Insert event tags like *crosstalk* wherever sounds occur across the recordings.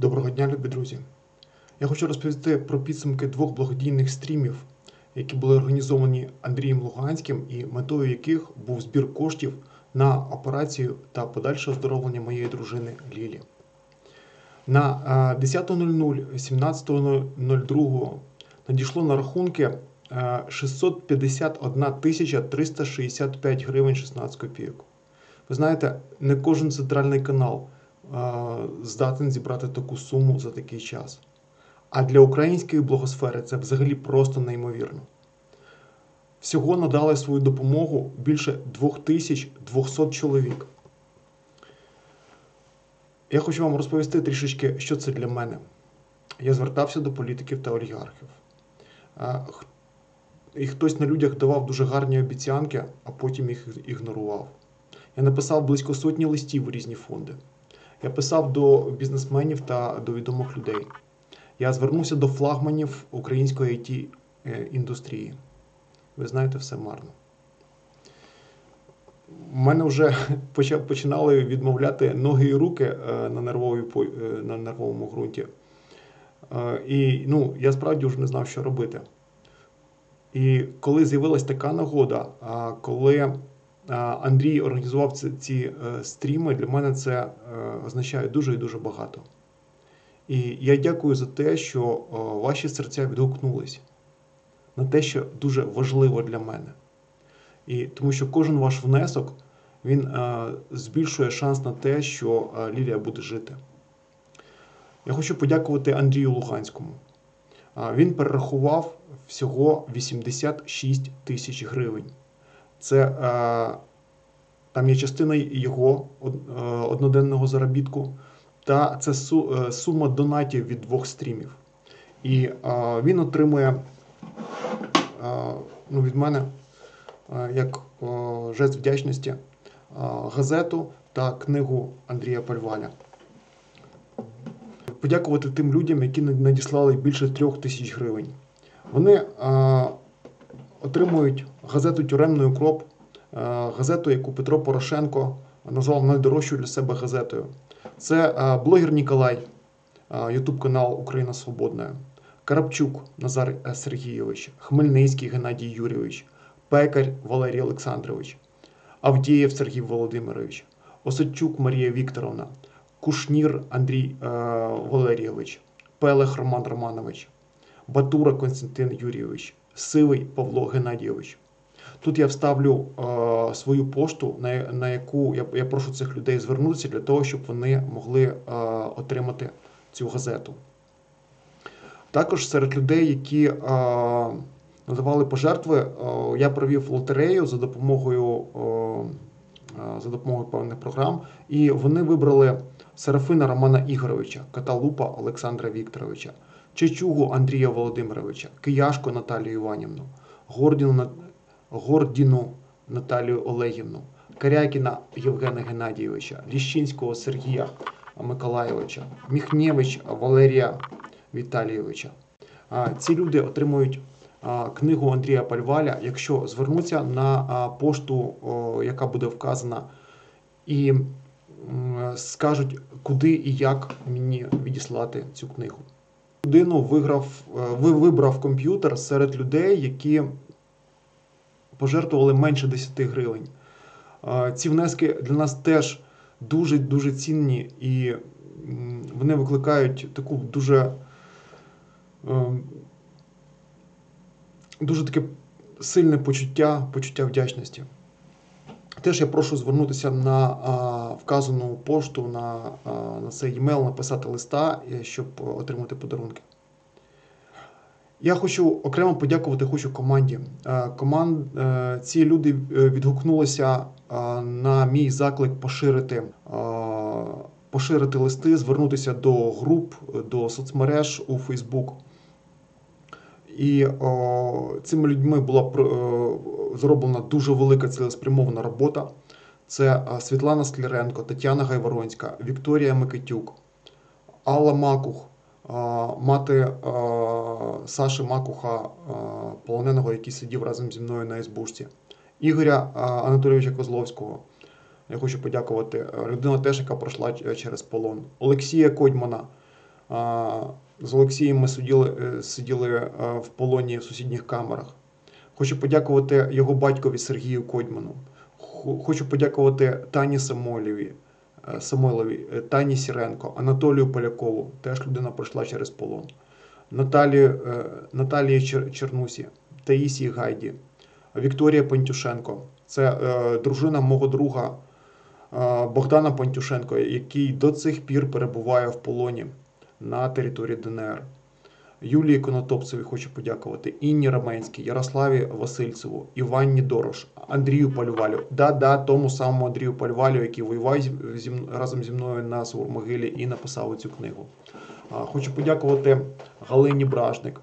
Доброго дня, любі друзі! Я хочу розповісти про підсумки двох благодійних стрімів, які були організовані Андрієм Луганським і метою яких був збір коштів на операцію та подальше оздоровлення моєї дружини Лілі. На е, 10.00 17.02 надійшло на рахунки е, 651 365 гривень 16 копійок. Ви знаєте, не кожен центральний канал е, здатен зібрати таку суму за такий час. А для української благосфери це взагалі просто неймовірно. Всього надали свою допомогу більше 2200 чоловік. Я хочу вам розповісти трішечки, що це для мене. Я звертався до політиків та олігархів. І хтось на людях давав дуже гарні обіцянки, а потім їх ігнорував. Я написав близько сотні листів у різні фонди. Я писав до бізнесменів та до відомих людей. Я звернувся до флагманів української it індустрії. Ви знаєте, все марно. У мене вже *laughs* починали відмовляти ноги і руки е, на, нервовій, е, на нервовому ґрунті. Е, І ну, я справді вже не знав, що робити. І коли з'явилась така нагода, коли Андрій організував ці, ці е, стріми, для мене це е, означає дуже і дуже багато. І я дякую за те, що е, ваші серця відгукнулись на те, що дуже важливо для мене. І тому що кожен ваш внесок він збільшує шанс на те, що Лілія буде жити. Я хочу подякувати Андрію Луганському. Він перерахував всього 86 тисяч гривень. Це е, там є частина його е, одноденного заробітку, та це е, сума донатів від двох стрімів. І він отримує ну, від мене як жест вдячності газету та книгу Андрія Пальваля. Подякувати тим людям, які надіслали більше трьох тисяч гривень. Вони отримують газету Тюремний укроп, е, газету, яку Петро Порошенко назвав найдорожчою для себе газетою. Це е, блогер Ніколай, Ютуб канал Україна Свободна, Карапчук Назар е, Сергійович, Хмельницький Геннадій Юрійович, Пекар Валерій Олександрович, Авдієв Сергій Володимирович, Осадчук Марія Вікторовна, Кушнір Андрій е, Валерійович, Пелех Роман Романович, Батура Константин Юрійович, Сивий Павло Геннадійович. Тут я вставлю е, свою пошту, на, на яку я, я прошу цих людей звернутися для того, щоб вони могли е, отримати цю газету. Також серед людей, які е, надавали пожертви, е, я провів лотерею за допомогою, е, е, за допомогою певних програм, і вони вибрали Серафина Романа Ігоровича, Каталупа Олександра Вікторовича, Чечугу Андрія Володимировича, Кияшко Наталію Іванівну, Гордіну, Гордіну Наталію Олегівну, Карякіна Євгена Геннадійовича, Ліщинського Сергія Миколайовича, Міхнєвич Валерія Віталійовича. Ці люди отримують книгу Андрія Пальваля, якщо звернуться на пошту, яка буде вказана, і скажуть, куди і як мені відіслати цю книгу. Людину виграв, е, вибрав комп'ютер серед людей, які пожертвували менше 10 гривень. Ці внески для нас теж дуже дуже цінні і вони викликають таку дуже, е, дуже таке сильне почуття, почуття вдячності. Теж я прошу звернутися на а, вказану пошту, на, а, на цей емейл, написати листа, е, щоб отримати подарунки. Я хочу окремо подякувати хочу команді. Е, Команд, е, ці люди е, відгукнулися на мій заклик поширити, поширити листи, звернутися до груп, до соцмереж у Facebook. І о, цими людьми була е, зроблена дуже велика цілеспрямована робота. Це Світлана Скляренко, Тетяна Гайворонська, Вікторія Микитюк, Алла Макух, мати Саші Макуха, полоненого, який сидів разом зі мною на СБУшці, Ігоря Анатолійовича Козловського. Я хочу подякувати. Людина теж, яка пройшла через полон. Олексія Кодьмана, З Олексієм ми сиділи, е, сиділи е, в полоні в сусідніх камерах. Хочу подякувати його батькові Сергію Кодьману. Хочу подякувати Тані Самойлові, е, Самойлові, е, Тані Сіренко, Анатолію Полякову, теж людина пройшла через полон. Наталі, е, Наталії Чернусі, Таїсії Гайді, Вікторія Пантюшенко. Це дружина мого друга Богдана Пантюшенко, який до цих пір перебуває в полоні на території ДНР. Юлії Конотопцеві хочу подякувати, Інні Раменській, Ярославі Васильцеву, Іванні Дорош, Андрію Пальвалю. Да-да, тому самому Андрію Пальвалю, який воював разом зі мною на Савурмогилі і написав цю книгу. Хочу подякувати Галині Бражник,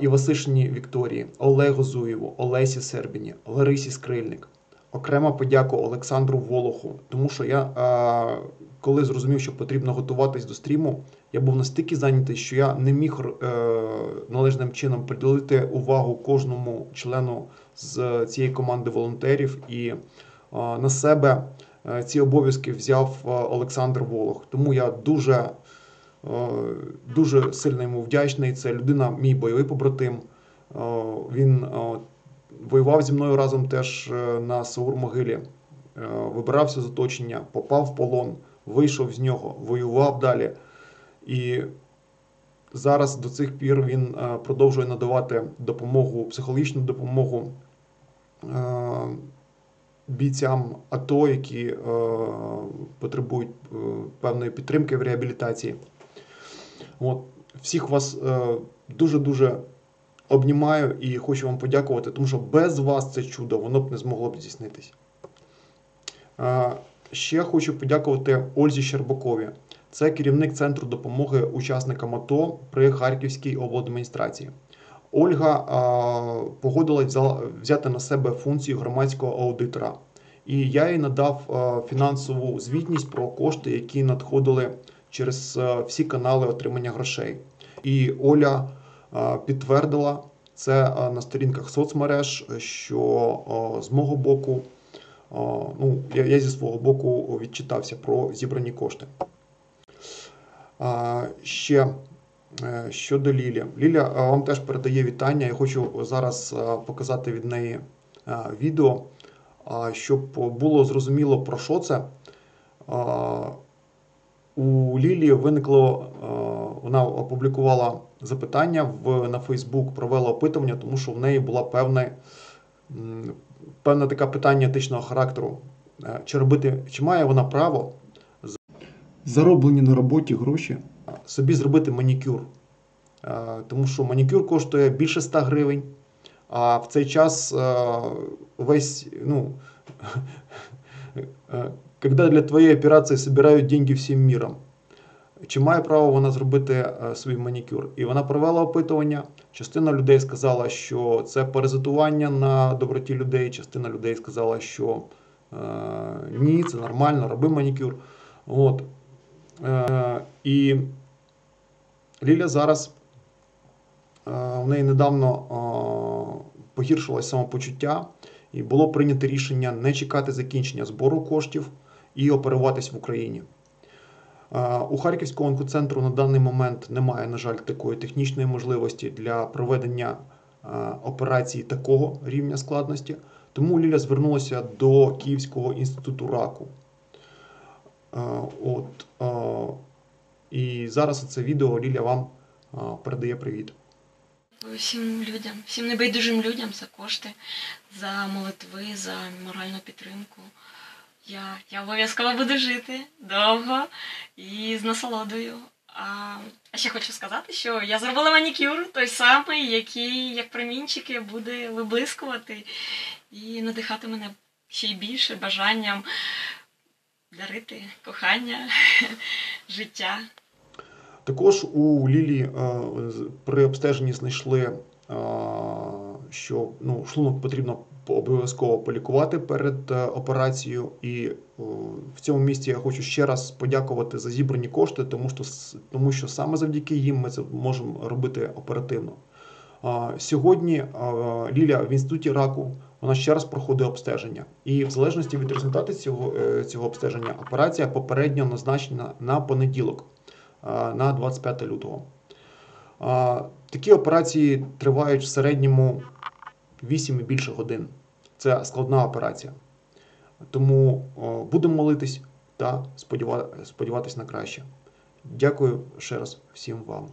Івасишині Вікторії, Олегу Зуєву, Олесі Сербіні, Ларисі Скрильник. Окрема подяка Олександру Волоху, тому що я, коли зрозумів, що потрібно готуватись до стріму, я був настільки зайнятий, що я не міг е, належним чином приділити увагу кожному члену з цієї команди волонтерів, і е, на себе е, ці обов'язки взяв Олександр Волох. Тому я дуже, дуже сильно йому вдячний. Це людина, мій бойовий побратим. Він воював зі мною разом теж на Саур-Могилі, е, вибирався з оточення, попав в полон, вийшов з нього, воював далі. І зараз до цих пір він е, продовжує надавати допомогу, психологічну допомогу е, бійцям АТО, які е, потребують певної підтримки в реабілітації. От, всіх вас дуже-дуже обнімаю і хочу вам подякувати, тому що без вас це чудо, воно б не змогло б здійснитись. Ще хочу подякувати Ользі Щербакові. Це керівник центру допомоги учасникам АТО при Харківській обладміністрації. Ольга а, погодилась взяти на себе функцію громадського аудитора. І я їй надав а, фінансову звітність про кошти, які надходили через а, всі канали отримання грошей. І Оля підтвердила це на сторінках соцмереж, що з мого боку, ну, я зі свого боку відчитався про зібрані кошти. Ще е, щодо Лілі. Ліля вам теж передає вітання. Я хочу зараз показати від неї відео, щоб було зрозуміло про що це. У Лілі виникло, вона опублікувала запитання в, на Фейсбук, провела опитування, тому що в неї була певна, певне таке питання етичного характеру. Е, Чи робити, чи має вона право зароблені на роботі гроші собі зробити манікюр. Е, Тому що манікюр коштує більше 100 гривень, а в цей час е, весь, ну, *laughs* е, когда для твоєї операції збирають деньги всім міром. Чи має право вона зробити свій манікюр? І вона провела опитування. Частина людей сказала, що це паразитування на доброті людей. Частина людей сказала, що е, ні, це нормально, роби манікюр. От. Е, і Ліля зараз е, в неї недавно е, погіршилось самопочуття, і було прийнято рішення не чекати закінчення збору коштів і оперуватись в Україні. Е, У Харківського онкоцентру на даний момент немає, на жаль, такої технічної можливості для проведення е, операції такого рівня складності. Тому Ліля звернулася до Київського інституту раку. Е, От, е, і зараз це відео Ліля вам е, передає привіт. всім людям, всім небайдужим людям за кошти, за молитви, за моральну підтримку. Я, я обов'язково буду жити довго і з насолодою. А, а ще хочу сказати, що я зробила манікюр той самий, який, як промінчики, буде виблискувати і надихати мене ще й більше бажанням дарити кохання, *laughs* життя. Також у Лілі е, при обстеженні знайшли, е, що ну, шлунок потрібно обов'язково полікувати перед е, операцією. І в цьому місці я хочу ще раз подякувати за зібрані кошти, тому що, тому що саме завдяки їм ми це можемо робити оперативно. Сьогодні Ліля в інституті раку вона ще раз проходить обстеження. І в залежності від результату цього, е, цього обстеження операція попередньо назначена на понеділок. на 25 лютого. Такі операції тривають в середньому 8 і більше годин. Це складна операція. Тому будемо молитись та сподіва- сподіватись на краще. Дякую ще раз всім вам.